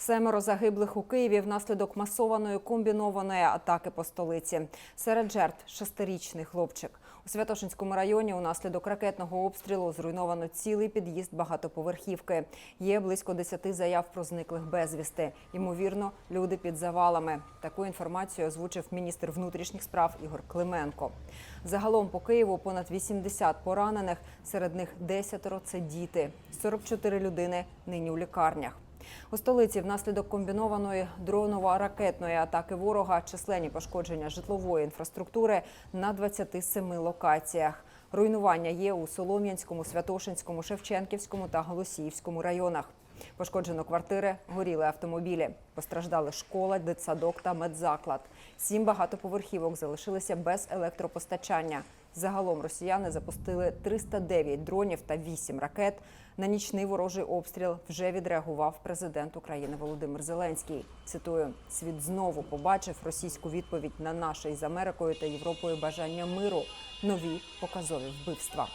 Семеро загиблих у Києві внаслідок масованої комбінованої атаки по столиці. Серед жертв шестирічний хлопчик. У Святошинському районі унаслідок ракетного обстрілу зруйновано цілий під'їзд багатоповерхівки. Є близько 10 заяв про зниклих безвісти. Ймовірно, люди під завалами. Таку інформацію озвучив міністр внутрішніх справ Ігор Клименко. Загалом по Києву понад 80 поранених, серед них 10 – це діти. 44 людини нині у лікарнях. У столиці внаслідок комбінованої дроново-ракетної атаки ворога численні пошкодження житлової інфраструктури на 27 локаціях. Руйнування є у Солом'янському, Святошинському, Шевченківському та Голосіївському районах. Пошкоджено квартири, горіли автомобілі. Постраждали школа, дитсадок та медзаклад. Сім багатоповерхівок залишилися без електропостачання. Загалом росіяни запустили 309 дронів та 8 ракет. На нічний ворожий обстріл вже відреагував президент України Володимир Зеленський. Цитую: світ знову побачив російську відповідь на наше із Америкою та Європою бажання миру. Нові показові вбивства.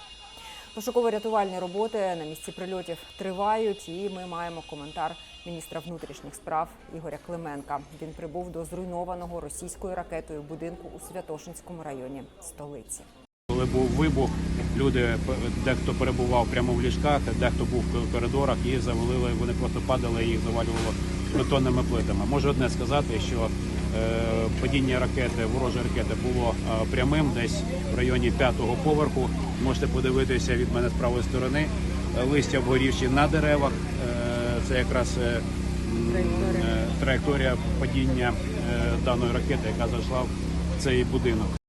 Пошуково-рятувальні роботи на місці прильотів тривають, і ми маємо коментар міністра внутрішніх справ Ігоря Клименка. Він прибув до зруйнованого російською ракетою будинку у Святошинському районі столиці. Коли був вибух, люди дехто перебував прямо в ліжках, дехто був в коридорах, їх завалили, вони просто падали, їх завалювало бетонними плитами. Можу одне сказати, що падіння ракети, ворожої ракети було е, прямим, десь в районі п'ятого поверху. Можете подивитися від мене з правої сторони. Е, Листя обгорівші на деревах. Е, це якраз е, е, траєкторія падіння е, даної ракети, яка зайшла в цей будинок.